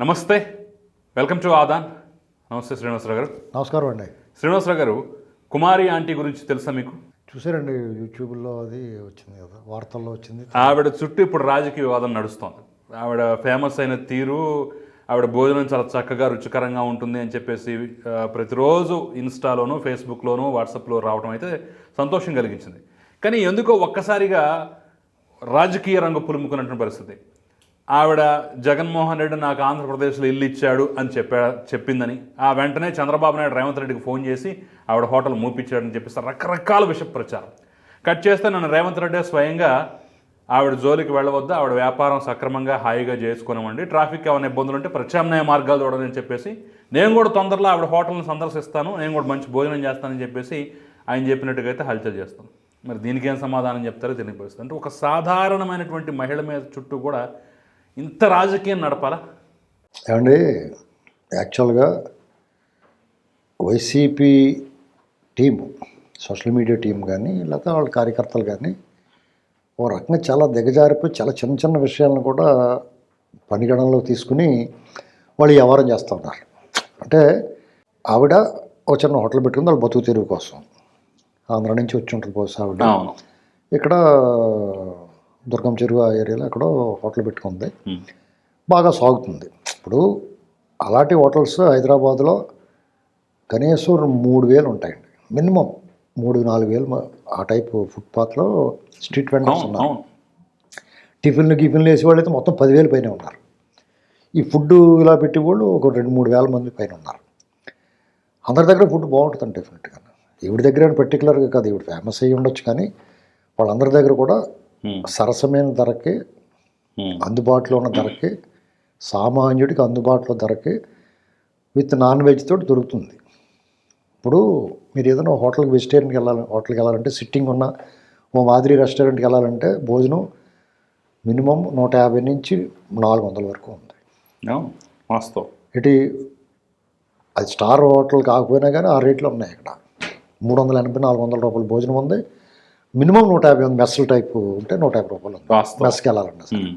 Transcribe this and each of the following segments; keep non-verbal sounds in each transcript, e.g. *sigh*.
నమస్తే. Welcome to Aadan. నమస్తే శ్రీనివాసరావు గారు. నమస్కారం అండి. శ్రీనివాసరావు గారు కుమారి ఆంటీ గురించి తెలుసా మీకు? చూసారండి యూట్యూబ్లో అది వచ్చింది కదా వార్తల్లో వచ్చింది. ఆవిడ చుట్టూ ఇప్పుడు రాజకీయ వివాదం నడుస్తోంది. ఆవిడ ఫేమస్ అయిన తీరు ఆవిడ భోజనం చాలా చక్కగా రుచికరంగా ఉంటుంది అని చెప్పేసి ప్రతిరోజు ఇన్స్టాలోను ఫేస్బుక్లోను వాట్సాప్లో రావడం అయితే సంతోషం కలిగించింది. కానీ ఎందుకో ఒక్కసారిగా రాజకీయ రంగు పులుముకున్నటువంటి పరిస్థితి. ఆవిడ జగన్మోహన్ రెడ్డి నాకు ఆంధ్రప్రదేశ్లో ఇల్లు ఇచ్చాడు అని చెప్పా చెప్పిందని. ఆ వెంటనే చంద్రబాబు నాయుడు రేవంత్ రెడ్డికి ఫోన్ చేసి ఆవిడ హోటల్ మూపించాడని చెప్పేసి రకరకాల విష ప్రచారం కట్ చేస్తే నన్ను రేవంత్ రెడ్డి స్వయంగా ఆవిడ జోలికి వెళ్ళవద్దు ఆవిడ వ్యాపారం సక్రమంగా హాయిగా చేసుకున్నామండి ట్రాఫిక్ ఏమైనా ఇబ్బందులు ఉంటే ప్రత్యామ్నాయ మార్గాలు చూడని చెప్పేసి నేను కూడా తొందరలో ఆవిడ హోటల్ని సందర్శిస్తాను నేను కూడా మంచి భోజనం చేస్తానని చెప్పేసి ఆయన చెప్పినట్టుగా అయితే హల్చల్ చేస్తాను మరి దీనికి ఏం సమాధానం చెప్తారో తెలియని అంటే ఒక సాధారణమైనటువంటి మహిళ మీద చుట్టూ కూడా ఇంత రాజకీయం నడపాలా? ఏమండి యాక్చువల్గా YCP team social media team కానీ లేకపోతే వాళ్ళ కార్యకర్తలు కానీ ఓ రకంగా చాలా దిగజారిపోయి చాలా చిన్న చిన్న విషయాలను కూడా పనిగణంలో తీసుకుని వాళ్ళు వ్యవహారం చేస్తూ ఉన్నారు. అంటే ఆవిడ ఒక చిన్న హోటల్ పెట్టుకుంది వాళ్ళ బతుకు తెరువు కోసం. ఆంధ్ర నుంచి వచ్చి ఉంటుంది బహుశా ఆవిడ. ఇక్కడ దుర్గం చెరువు ఆ ఏరియాలో ఎక్కడో హోటల్ పెట్టుకుంది. బాగా సాగుతుంది. ఇప్పుడు అలాంటి హోటల్స్ హైదరాబాద్లో కనీసం మూడు వేలు ఉంటాయండి. మినిమం మూడు నాలుగు వేలు ఆ టైప్ ఫుట్పాత్లో స్ట్రీట్ వెండర్స్ ఉన్నారు. టిఫిన్లు గిఫిన్లు వేసే వాళ్ళు అయితే మొత్తం పదివేల పైన ఉన్నారు. ఈ ఫుడ్ ఇలా పెట్టి వాళ్ళు ఒక రెండు మూడు వేల మంది పైన ఉన్నారు. అందరి దగ్గర ఫుడ్ బాగుంటుందండి డెఫినెట్గా. ఈవిడ దగ్గర పర్టికులర్గా కాదు ఈవిడ ఫేమస్ అయ్యి ఉండొచ్చు కానీ వాళ్ళందరి దగ్గర కూడా. సరసమైన ధరకి. అందుబాటులో ఉన్న ధరకి సామాన్యుడికి అందుబాటులో ధరకి విత్ నాన్ వెజ్ తోటి దొరుకుతుంది. ఇప్పుడు మీరు ఏదైనా హోటల్కి వెజిటేరియన్కి వెళ్ళాలి హోటల్కి వెళ్ళాలంటే సిట్టింగ్ ఉన్న ఓ మాదిరి రెస్టారెంట్కి వెళ్ళాలంటే భోజనం మినిమం నూట యాభై నుంచి నాలుగు వందల వరకు ఉంది. వాస్తవం. ఇటు అది స్టార్ హోటల్ కాకపోయినా కానీ ఆ రేట్లో ఉన్నాయి ఇక్కడ మూడు వందల ఎనభై నాలుగు వందల రూపాయల భోజనం ఉంది. మినిమం నూట యాభై ఉంది మెస్సల్ టైప్ ఉంటే నూట యాభై రూపాయలు ఉంది. మెస్కి వెళ్ళాలండి అసలు.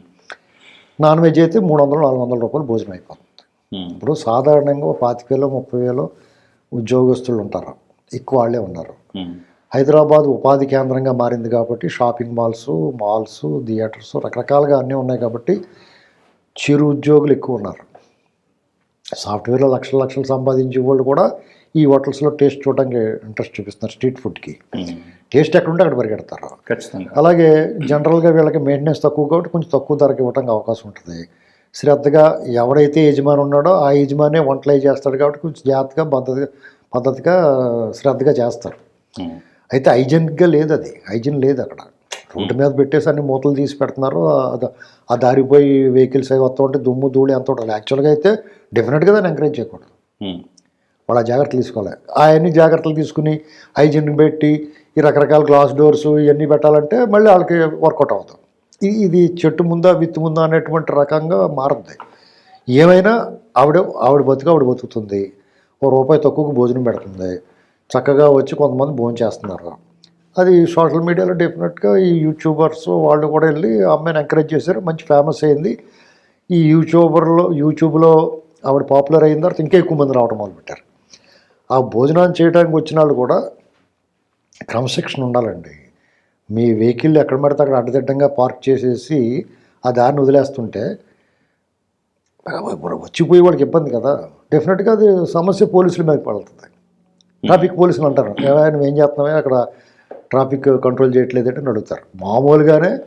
నాన్ వెజ్ అయితే మూడు వందలు నాలుగు వందల రూపాయలు భోజనం అయిపోతుంది. ఇప్పుడు సాధారణంగా పాతిక వేలు ముప్పై వేలు ఉద్యోగస్తులు ఉంటారు. ఎక్కువ వాళ్ళే ఉన్నారు. హైదరాబాద్ ఉపాధి కేంద్రంగా మారింది కాబట్టి షాపింగ్ మాల్స్ మాల్స్ థియేటర్స్ రకరకాలుగా అన్నీ ఉన్నాయి కాబట్టి చిరు ఉద్యోగులు ఎక్కువ ఉన్నారు. సాఫ్ట్వేర్లో లక్షల లక్షలు సంపాదించే వాళ్ళు కూడా ఈ హోటల్స్లో టేస్ట్ చూడడానికి ఇంట్రెస్ట్ చూపిస్తున్నారు స్ట్రీట్ ఫుడ్కి. టేస్ట్ ఎక్కడుంటే అక్కడ పరిగెడతారు. ఖచ్చితంగా. అలాగే జనరల్గా వీళ్ళకి మెయింటెనెన్స్ తక్కువ కాబట్టి కొంచెం తక్కువ ధరకి ఇవ్వడానికి అవకాశం ఉంటుంది. శ్రద్ధగా ఎవరైతే యజమాని ఉన్నాడో ఆ యజమానే వంటలు చేస్తాడు కాబట్టి కొంచెం జాగ్రత్తగా పద్ధతిగా పద్ధతిగా శ్రద్ధగా చేస్తారు. అయితే హైజెనిక్గా లేదు అది. హైజీన్ లేదు అక్కడ. రోడ్డు మీద పెట్టేసి అన్ని మూతలు తీసి పెడుతున్నారు. ఆ- దారిపోయి వెహికల్స్ అవి వస్తూ ఉంటే దుమ్ము ధూళి ఎంత ఉంటుంది యాక్చువల్గా అయితే డెఫినెట్గా దాన్ని ఎంకరేజ్ చేయకూడదు. వాళ్ళ జాగ్రత్తలు తీసుకోవాలి. అవన్నీ జాగ్రత్తలు తీసుకుని హైజిన్ పెట్టి ఈ రకరకాల గ్లాస్ డోర్స్ ఇవన్నీ పెట్టాలంటే మళ్ళీ వాళ్ళకి వర్కౌట్ అవుతాం. ఇది చెట్టు ముందా విత్తు ముందా అనేటువంటి రకంగా మారుతుంది ఏమైనా ఆవిడ ఆవిడ బతుకు ఆవిడ బతుకుతుంది. ఓ రూపాయి తక్కువకు భోజనం పెడుతుంది. చక్కగా వచ్చి కొంతమంది భోజనం చేస్తున్నారు. అది సోషల్ మీడియాలో డెఫినెట్గా ఈ యూట్యూబర్స్ వాళ్ళు కూడా వెళ్ళి అమ్మాయిని ఎంకరేజ్ చేశారు. మంచి ఫేమస్ అయింది. ఈ యూట్యూబర్లో యూట్యూబ్లో ఆవిడ పాపులర్ అయిన తర్వాత ఇంకా ఎక్కువ మంది రావడం మొదలుపెట్టారు. ఆ భోజనాన్ని చేయడానికి వచ్చిన వాళ్ళు కూడా క్రమశిక్షణ ఉండాలండి. మీ వెహికల్ ఎక్కడ పడితే అక్కడ అడ్డదిడ్డంగా పార్క్ చేసేసి ఆ దారిని వదిలేస్తుంటే వచ్చిపోయే వాళ్ళకి ఇబ్బంది కదా. డెఫినెట్గా అది సమస్య పోలీసుల మీద పడుతుంది. ట్రాఫిక్ పోలీసులు అంటారు. "ఏమయ్య, నువ్వు ఏం చేస్తున్నావే అక్కడ ట్రాఫిక్ కంట్రోల్ చేయట్లేదంటే అని అడుగుతారు. మామూలుగానే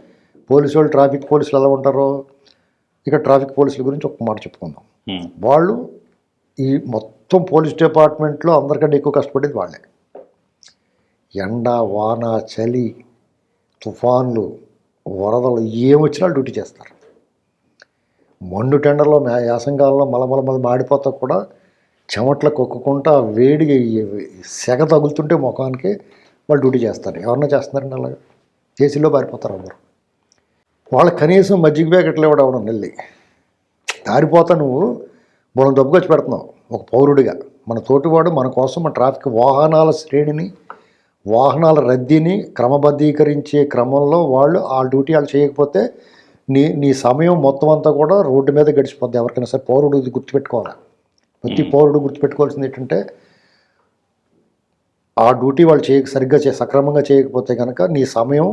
పోలీసు వాళ్ళు ట్రాఫిక్ పోలీసులు ఎలా ఉంటారో ఇక ట్రాఫిక్ పోలీసుల గురించి ఒక మాట చెప్పుకుందాం. వాళ్ళు ఈ మొత్తం పోలీస్ డిపార్ట్మెంట్లో అందరికంటే ఎక్కువ కష్టపడేది వాళ్ళే. ఎండ వాన చలి తుఫాన్లు వరదలు ఏమొచ్చినా డ్యూటీ చేస్తారు. మండు టెండర్లో మే- యాసంకాలంలో మలమల మల మాడిపోతా కూడా చెమట్ల కొక్కుకుంటా వేడిగా సెగ తగులుతుంటే ముఖానికి వాళ్ళు డ్యూటీ చేస్తారు. ఎవరన్నా చేస్తున్నారండి అలాగా? ఏసీలో పారిపోతారు అందరూ. వాళ్ళకి కనీసం మజ్జిగ ప్యాకెట్లు ఇవ్వడం అవడం నెల్లి దారిపోతా నువ్వు మనం దబ్బుకొచ్చి పెడుతున్నావు ఒక పౌరుడిగా. మన తోటివాడు మన కోసం మన ట్రాఫిక్ వాహనాల శ్రేణిని వాహనాల రద్దీని క్రమబద్ధీకరించే క్రమంలో వాళ్ళు ఆ డ్యూటీ వాళ్ళు చేయకపోతే నీ నీ సమయం మొత్తం అంతా కూడా రోడ్డు మీద గడిచిపోద్ది. ఎవరికైనా సరే పౌరుడు ఇది గుర్తుపెట్టుకోవాలి? ప్రతి పౌరుడు గుర్తుపెట్టుకోవాల్సింది ఏంటంటే ఆ డ్యూటీ వాళ్ళు చేయక సరిగ్గా చే సక్రమంగా చేయకపోతే కనుక నీ సమయం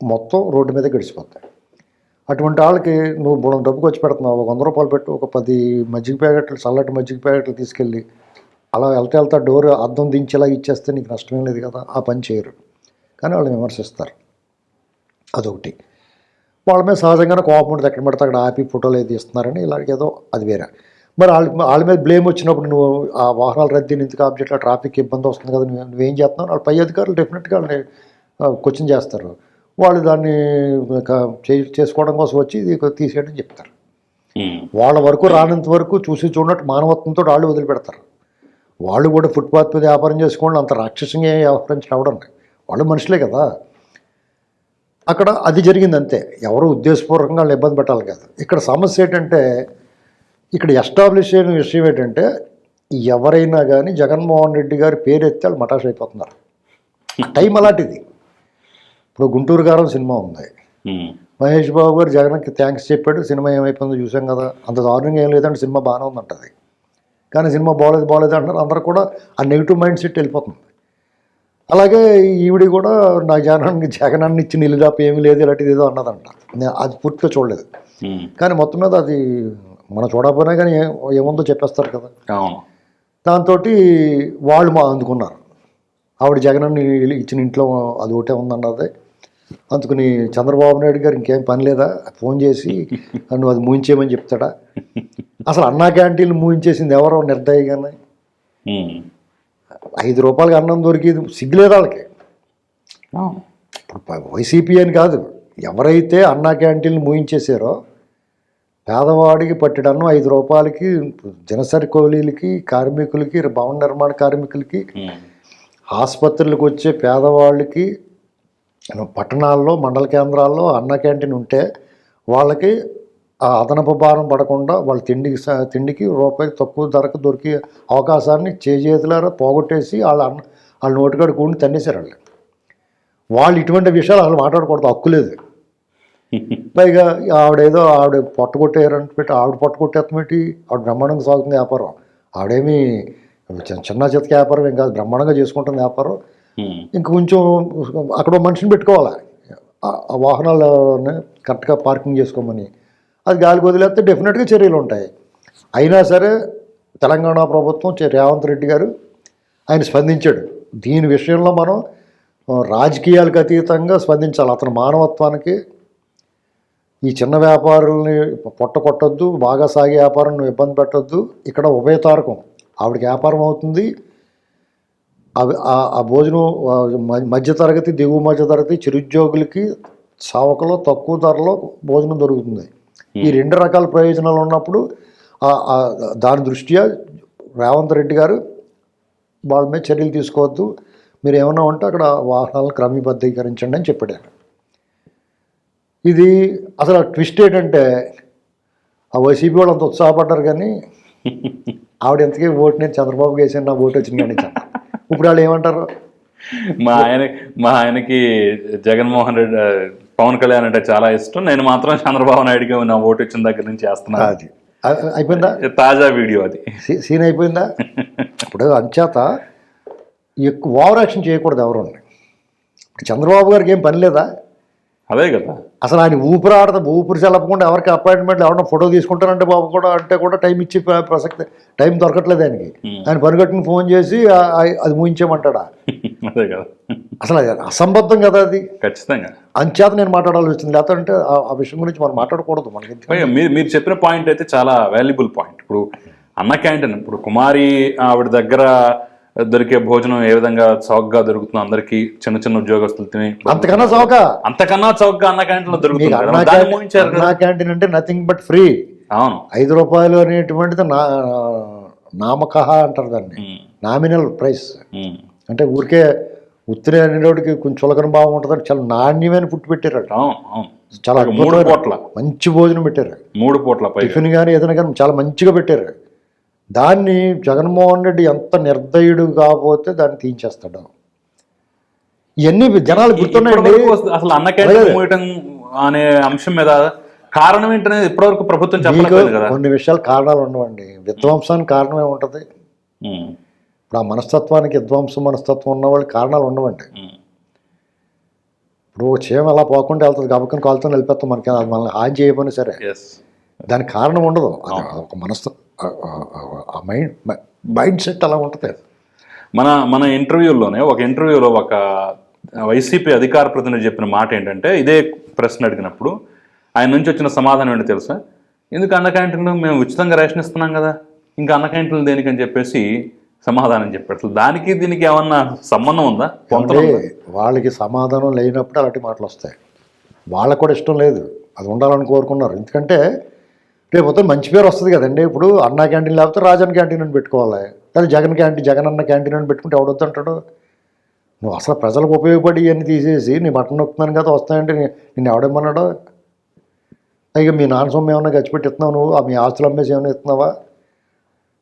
మొత్తం రోడ్డు మీద గడిచిపోతాయి అటువంటి వాళ్ళకి నువ్వు బుణం డబ్బుకి వచ్చి పెడుతున్నావు. ఒక వంద రూపాయలు పెట్టు. ఒక పది మజ్జిగ ప్యాకెట్లు చల్లటి మజ్జిగ ప్యాకెట్లు తీసుకెళ్ళి అలా వెళ్తా వెళ్తా డోర్ అద్దం దించేలా ఇచ్చేస్తే నీకు నష్టమేం లేదు కదా. ఆ పని చేయరు. కానీ వాళ్ళు విమర్శిస్తారు. అదొకటి. వాళ్ళ మీద సహజంగానే కోపం ఉంటుంది ఎక్కడ పడితే అక్కడ ఆపి ఫోటోలు ఏది ఇస్తున్నారని ఇలాంటి ఏదో అది వేరే. మరి వాళ్ళ వాళ్ళ మీద బ్లేమ్ వచ్చినప్పుడు నువ్వు ఆ వాహనాలు రద్దీని ఎందుకు ఆబ్జెక్ట్లో ట్రాఫిక్ ఇబ్బంది వస్తుంది కదా. నువ్వు నువ్వేం చేస్తున్నావు? వాళ్ళ పై అధికారులు డెఫినెట్గా వాళ్ళని క్వశ్చన్ చేస్తారు. వాళ్ళు దాన్ని చేసుకోవడం కోసం వచ్చి ఇది తీసేయడం చెప్తారు. వాళ్ళ వరకు రానంత వరకు చూసి చూడనట్టు మానవత్వంతో వాళ్ళు వదిలిపెడతారు. వాళ్ళు కూడా ఫుట్పాత్ మీద వ్యాపారం చేసుకోండి అంత రాక్షసంగా వ్యవహరించిన అవడం వాళ్ళు మనుషులే కదా. అక్కడ అది జరిగింది అంతే ఎవరు ఉద్దేశపూర్వకంగా వాళ్ళు ఇబ్బంది పెట్టాలి కాదు. ఇక్కడ సమస్య ఏంటంటే ఇక్కడ ఎస్టాబ్లిష్ అయిన విషయం ఏంటంటే ఎవరైనా కానీ జగన్మోహన్ రెడ్డి గారి పేరు ఎత్తి వాళ్ళు మటాష్ అయిపోతున్నారు. టైం అలాంటిది. ఇప్పుడు గుంటూరు గారం సినిమా ఉంది. మహేష్ బాబు గారు జగన్కి థ్యాంక్స్ చెప్పాడు సినిమా ఏమైపోయిందో చూసాం కదా. అంత దారుణంగా ఏం లేదంటే సినిమా బాగానే ఉందంటది. కానీ సినిమా బాగోలేదు బాగోలేదు అంటారు అందరూ కూడా ఆ నెగిటివ్ మైండ్ సెట్ వెళ్ళిపోతుంది. అలాగే ఈవిడి కూడా నా జగనానికి జగనాన్ని ఇచ్చి నిలుదాపు ఏమీ లేదు ఇలాంటిది ఏదో అన్నదంట. నేను అది పూర్తిగా చూడలేదు. కానీ మొత్తం మీద అది మనం చూడకపోయినా కానీ ఏముందో చెప్పేస్తారు కదా. దాంతో వాళ్ళు మా అందుకున్నారు. ఆవిడ జగనన్ని ఇచ్చిన ఇంట్లో అది ఒకటే ఉందన్నది. అందుకని చంద్రబాబు నాయుడు గారు ఇంకేం పని లేదా? ఫోన్ చేసి నువ్వు అది మూయించేయమని చెప్తాడా? అసలు అన్నా క్యాంటీన్లు మూయించేసింది ఎవరో నిర్దయగానే. ఐదు రూపాయలకి అన్నం దొరికింది సిగ్గులేదు వాళ్ళకి. ఇప్పుడు వైసీపీ అని కాదు. ఎవరైతే అన్నా క్యాంటీన్లు మూయించేసారో పేదవాడికి పట్టెడన్నం ఐదు రూపాయలకి దినసరి కూలీలకి కార్మికులకి భవన నిర్మాణ కార్మికులకి. ఆసుపత్రులకు వచ్చే పేదవాళ్ళకి పట్టణాల్లో మండల కేంద్రాల్లో అన్న క్యాంటీన్ ఉంటే వాళ్ళకి ఆ అదనపు భారం పడకుండా వాళ్ళ తిండికి తిండికి రూపాయి తక్కువ ధరకు దొరికే అవకాశాన్ని చేజేతులారా పోగొట్టేసి వాళ్ళ అన్న వాళ్ళ నోటికాడు కూడి తన్నేశారు వాళ్ళు. వాళ్ళు ఇటువంటి విషయాలు అసలు మాట్లాడకూడదు హక్కు లేదు. *laughs* పైగా ఆవిడేదో ఆవిడ పొట్ట కొట్టేయారంటే పెట్టి ఆవిడ పొట్ట కొట్టేత్తమేటి ఆవిడ బ్రహ్మాండంగా సాగుతుంది వ్యాపారం. ఆవిడేమి చిన్న చిన్న చితక వ్యాపారం ఏం కాదు బ్రహ్మాండంగా చేసుకుంటుంది వ్యాపారం. Hmm. ఇంక కొంచెం అక్కడ మనిషిని పెట్టుకోవాలి? ఆ- వాహనాలని కరెక్ట్గా పార్కింగ్ చేసుకోమని. అది గాలికి వదిలేస్తే డెఫినెట్గా చర్యలు ఉంటాయి. అయినా సరే తెలంగాణ ప్రభుత్వం రేవంత్ రెడ్డి గారు ఆయన స్పందించాడు. దీని విషయంలో మనం రాజకీయాలకు అతీతంగా స్పందించాలి. అతని మానవత్వానికి ఈ చిన్న వ్యాపారుల్ని పొట్ట కొట్టొద్దు బాగా సాగే వ్యాపారం ఇబ్బంది పెట్టొద్దు. ఇక్కడ ఉభయతారకం ఆవిడకి వ్యాపారం అవుతుంది. ఆ- ఆ భోజనం మధ్యతరగతి దిగువ మధ్యతరగతి చిరుద్యోగులకి సావకలో తక్కువ ధరలో భోజనం దొరుకుతుంది ఈ రెండు రకాల ప్రయోజనాలు ఉన్నప్పుడు దాని దృష్ట్యా రేవంత్ రెడ్డి గారు వాళ్ళ మీద చర్యలు తీసుకోవద్దు మీరు ఏమన్నా ఉంటే అక్కడ వాహనాలను క్రమబద్ధీకరించండి అని చెప్పాడు. ఇది అసలు ట్విస్ట్ ఏంటంటే ఆ వైసీపీ వాళ్ళు అంత ఉత్సాహపడ్డారు కానీ *laughs* ఆవిడ ఎంతకీ ఓటు నేను చంద్రబాబుకి వేసాను నా ఓటు వచ్చింది కానీ చెప్పారు. ఇప్పుడు వాళ్ళు ఏమంటారు మా ఆయన మా ఆయనకి జగన్మోహన్ రెడ్డి పవన్ కళ్యాణ్ అంటే చాలా ఇష్టం. నేను మాత్రం చంద్రబాబు నాయుడుకి నా ఓటు ఇచ్చిన దగ్గర నుంచి చేస్తున్నాను అది. అయిపోయిందా? తాజా వీడియో అది. సీన్ అయిపోయిందా? ఇప్పుడు అంచేత ఎక్కువ ఓవర్ యాక్షన్ చేయకూడదు ఎవరు. చంద్రబాబు గారికి ఏం పని లేదా? అదే కదా. అసలు ఆయన ఊపిరి ఆడదు ఊపిరి చల్లపకుండా ఎవరికి అపాయింట్మెంట్ ఎవరైనా ఫోటో తీసుకుంటారంటే బాబు కూడా అంటే కూడా టైం ఇచ్చి ప్ర- ప్రసక్తి టైం దొరకట్లేదు ఆయనకి. ఆయన పనిగట్టుకుని ఫోన్ చేసి అది ముగించేయమంటాడా *laughs* అదే కదా. అసలు అది అసంబద్ధం కదా అది. ఖచ్చితంగా. అంచేత నేను మాట్లాడాల్సి వచ్చింది. లేకపోతే ఆ- విషయం గురించి మనం మాట్లాడకూడదు మనకి మీరు మీరు చెప్పిన పాయింట్ అయితే చాలా వాల్యుబుల్ పాయింట్ ఇప్పుడు అన్న క్యాంటీన్ ఇప్పుడు కుమారి ఆవిడ దగ్గర దొరికే భోజనం ఏ విధంగా చౌకగా దొరుకుతుందో అందరికి చిన్న చిన్న ఉద్యోగస్తులు తిని అంతకన్నా చౌక? అంతకన్నా చౌకగా అన్న క్యాంటీన్లో మీకు దొరుకుతుంది అన్నా క్యాంటీన్ అంటే నథింగ్ బట్ ఫ్రీ అవును. ఐదు రూపాయలు అనేటువంటిది నా నామకహ అంటారు దాన్ని. నామినల్ ప్రైస్ అంటే ఊరికే ఉత్తిరి అనేటికి కొంచెం చులకన భావం ఉంటుంది చాలా నాణ్యమైన ఫుడ్ పెట్టారు చాలా మూడు పూట్ల. మంచి భోజనం పెట్టారు. మూడు పూట్ల టిఫిన్ కానీ ఏదైనా కానీ చాలా మంచిగా పెట్టారు. దాన్ని జగన్మోహన్ రెడ్డి ఎంత నిర్దయుడు కాకపోతే దాన్ని తీయించేస్తాడు. ఇవన్నీ జనాలు గుర్తున్నాయండి? అసలు అన్న మూయటం అనే అంశం మీద కారణం ఏంటనేది ఇప్పటివరకు ప్రభుత్వం మీకు చెప్పలేదు కదా. కొన్ని విషయాలు కారణాలు ఉండవండి. విధ్వంసానికి కారణం ఏముంటుంది ఉమ్, ఇప్పుడు ఆ మనస్తత్వానికి విధ్వంసం మనస్తత్వం ఉన్న వాళ్ళకి కారణాలు ఉండవండి. ఇప్పుడు చీమ అలా పోకుండా వెళ్తుంది గబక్కని కాలుతో వెళ్ళిపోతాం మనకి. అది మనల్ని హాని సరే. దానికి కారణం ఉండదు. ఒక మనస్త ఆ- మైండ్ మైండ్ సెట్ అలా ఉంటుంది మన మన ఇంటర్వ్యూలోనే ఒక ఇంటర్వ్యూలో ఒక వైసీపీ అధికార ప్రతినిధి చెప్పిన మాట ఏంటంటే ఇదే ప్రశ్న అడిగినప్పుడు ఆయన నుంచి వచ్చిన సమాధానం ఏంటో తెలుసా? ఎందుకు అన్న క్యాంటీన్లు మేము ఉచితంగా రేషన్ ఇస్తున్నాం కదా ఇంకా అన్న క్యాంటీన్లు దేనికని చెప్పేసి సమాధానం చెప్పాడు అసలు దానికి దీనికి ఏమన్నా సంబంధం ఉందా? కొంత వాళ్ళకి సమాధానం లేనప్పుడు అలాంటి మాటలు వస్తాయి. వాళ్ళకు కూడా ఇష్టం లేదు. అది ఉండాలని కోరుకున్నారు. ఎందుకంటే రేపు మంచి పేరు వస్తుంది కదండి. ఇప్పుడు అన్నా క్యాంటీన్ లేకపోతే రాజన్ క్యాంటీన్ అని పెట్టుకోవాలి. కానీ జగన్ క్యాంటీన్ జగన్ అన్న క్యాంటీన్ అని పెట్టుకుంటే ఎవడొద్దు అంటాడు నువ్వు అసలు ప్రజలకు ఉపయోగపడి ఇవన్నీ తీసేసి నీ మటన్ నొక్కుతున్నాను కదా వస్తాయంటే నేను నిన్ను ఎవడేమన్నాడు మీ నాన్న సొమ్ము ఏమైనా గచ్చిపెట్టి ఇస్తున్నావు నువ్వు? ఆ మీ ఆస్తులు అమ్మేసి ఏమైనా ఇస్తున్నావా?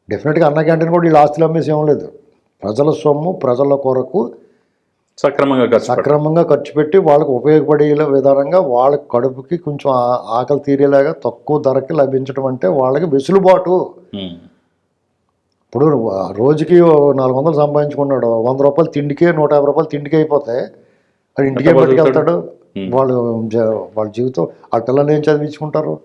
డెఫినెట్గా అన్న క్యాంటీన్ కూడా వీళ్ళు ఆస్తులు అమ్మేసి ఏం లేదు. ప్రజల సొమ్ము ప్రజల కొరకు సక్రమంగా. సక్రమంగా ఖర్చు పెట్టి వాళ్ళకు ఉపయోగపడే విధానంగా వాళ్ళ కడుపుకి కొంచెం ఆ- ఆకలి తీరేలాగా తక్కువ ధరకి లభించడం అంటే వాళ్ళకి వెసులుబాటు. ఇప్పుడు ఆ రోజుకి నాలుగు వందలు సంపాదించుకున్నాడు వంద రూపాయలు తిండికే నూట యాభై రూపాయలు తిండికి అయిపోతే అది ఇంటికే పట్టుకెళ్తాడు. వాళ్ళు వాళ్ళ జీవితం వాళ్ళ పిల్లల్ని ఏం చదివించుకుంటారు?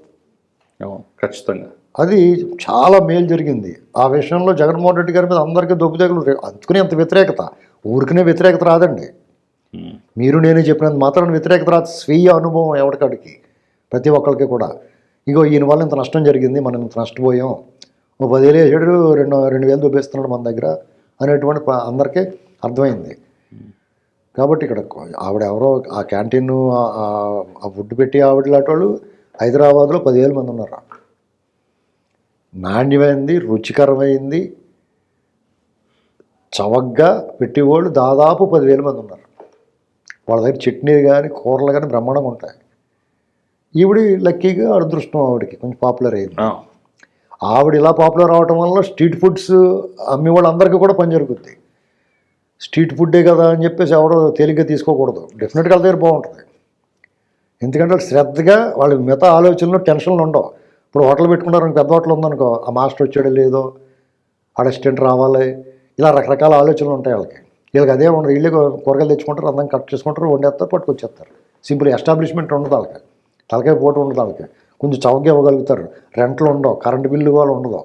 ఖచ్చితంగా. అది చాలా మేలు జరిగింది. ఆ విషయంలో జగన్మోహన్ రెడ్డి గారి మీద అందరికీ దొబ్బుదగలు అందుకునే అంత వ్యతిరేకత. ఊరికనే వ్యతిరేకత రాదండి. మీరు నేనే చెప్పినంత మాత్రం వ్యతిరేకత రాదు. స్వీయ అనుభవం ఎవరికాడికి ప్రతి ఒక్కరికి కూడా. ఇగో ఈయన వల్ల ఇంత నష్టం జరిగింది మనం ఇంత నష్టపోయాం. ఓ పదివేలు వేసాడు రెండు రెండు వేలు దుబ్బేస్తున్నాడు మన దగ్గర అనేటువంటి అందరికీ అర్థమైంది. కాబట్టి ఇక్కడ ఆవిడ ఎవరో ఆ క్యాంటీన్ ఆ ఫుడ్ పెట్టి ఆవిడ లాంటి వాళ్ళు హైదరాబాద్లో పదివేల మంది ఉన్నారు? నాణ్యమైంది రుచికరమైంది. చవగ్గా పెట్టేవాళ్ళు దాదాపు పదివేల మంది ఉన్నారు. వాళ్ళ దగ్గర చట్నీ కానీ కూరలు కానీ బ్రహ్మాండంగా ఉంటాయి. ఈవిడి లక్కీగా అదృష్టం ఆవిడకి కొంచెం పాపులర్ అయింది. ఆవిడ ఇలా పాపులర్ అవటం వల్ల స్ట్రీట్ ఫుడ్స్ అమ్మే వాళ్ళందరికీ కూడా పని జరుగుద్ది. స్ట్రీట్ ఫుడ్డే కదా అని చెప్పేసి ఎవడో తేలిగ్గా తీసుకోకూడదు. డెఫినెట్గా వాళ్ళ దగ్గర బాగుంటుంది. ఎందుకంటే వాళ్ళు శ్రద్ధగా వాళ్ళ మిగతా ఆలోచనలు టెన్షన్లు ఉండవు. ఇప్పుడు హోటల్ పెట్టుకున్నారు పెద్ద హోటల్ ఉందనుకో ఆ మాస్టర్ వచ్చాడో లేదో అసిస్టెంట్ రావాలి ఇలా రకరకాల ఆలోచనలు ఉంటాయి వాళ్ళకి. వీళ్ళకి అదే ఉండదు. వీళ్ళే కూరగాయలు తెచ్చుకుంటారు అందరం కట్ చేసుకుంటారు వండేస్తారు పట్టుకొచ్చేస్తారు. సింపుల్ ఎస్టాబ్లిష్మెంట్ ఉండదు వాళ్ళకి. తలకాయ పోటు ఉండదు వాళ్ళకి. కొంచెం చౌకగా ఇవ్వగలుగుతారు. రెంట్లు ఉండవు కరెంట్ బిల్లు కూడా ఉండదు.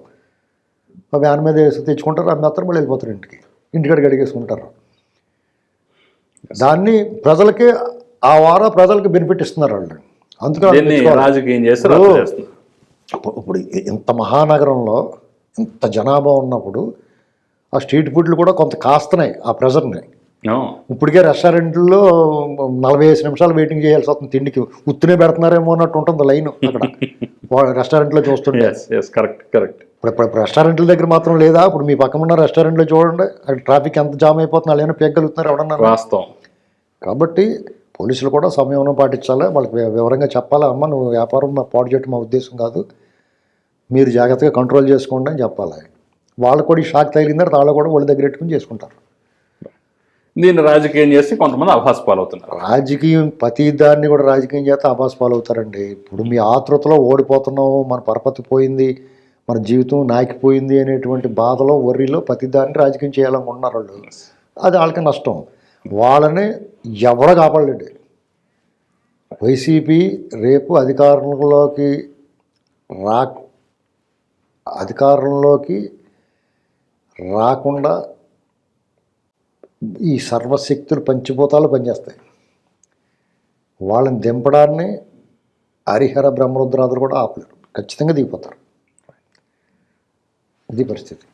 వ్యాన్ మీద వేసి తెచ్చుకుంటారు అమ్మేస్తారు మళ్ళీ వెళ్ళిపోతారు ఇంటికి. ఇంటికాడ గడిగేసుకుంటారు దాన్ని ప్రజలకి ఆ వారం ప్రజలకు బెనిఫిట్ ఇస్తున్నారు వాళ్ళు. అందుకని. రాజకీయం చేస్తారు ఇప్పుడు ఇప్పుడు ఇంత మహానగరంలో ఇంత జనాభా ఉన్నప్పుడు ఆ స్ట్రీట్ ఫుడ్లు కూడా కొంత కాస్తున్నాయి ఆ ప్రెజర్ని. ఇప్పటికే రెస్టారెంట్లో నలభై ఐదు నిమిషాలు వెయిటింగ్ చేయాల్సి వస్తుంది తిండికి. ఉత్తునే పెడుతున్నారేమో అన్నట్టు ఉంటుంది లైన్ అక్కడ. *laughs* రెస్టారెంట్లో చూస్తుంటే. కరెక్ట్ కరెక్ట్ ఇప్పుడు రెస్టారెంట్ల దగ్గర మాత్రం లేదా? ఇప్పుడు మీ పక్కన ఉన్న రెస్టారెంట్లో చూడండి అక్కడ ట్రాఫిక్ ఎంత జామ్ అయిపోతుంది వాళ్ళు ఏమైనా పెగ్గలుగుతున్నారు ఎవడన్నారు వాస్తవం. కాబట్టి పోలీసులు కూడా సమయం పాటించాలి? వాళ్ళకి వివరంగా చెప్పాలి? అమ్మ నువ్వు వ్యాపారం మా పాడు చేయటం మా ఉద్దేశం కాదు. మీరు జాగ్రత్తగా కంట్రోల్ చేసుకోండి అని చెప్పాలి? వాళ్ళు కూడా ఈ షాక్ తగిలిన తర్వాత వాళ్ళు కూడా ఒళ్ళు దగ్గర పెట్టుకుని చేసుకుంటారు. దీన్ని రాజకీయం చేసి కొంతమంది అభాస్ పాలవుతున్నారు. రాజకీయం ప్రతి దాన్ని కూడా రాజకీయం చేస్తే అబాస్ పాలవుతారండి. ఇప్పుడు మీ ఆతృతలో ఓడిపోతున్నాము మన పరపతి పోయింది మన జీవితం నాకిపోయింది అనేటువంటి బాధలో వర్రిలో ప్రతి దాన్ని రాజకీయం చేయాలనుకుంటున్నారు వాళ్ళు. అది వాళ్ళకి నష్టం. వాళ్ళని ఎవరు కాపాడలేడు. వైసీపీ రేపు అధికారంలోకి రా అధికారంలోకి రాకుండా ఈ సర్వశక్తులు పంచిపోతాలు పనిచేస్తాయి. వాళ్ళని దింపడాన్ని హరిహర బ్రహ్మరుద్రాదులు కూడా ఆపలేరు. ఖచ్చితంగా దిగిపోతారు. ఇది పరిస్థితి.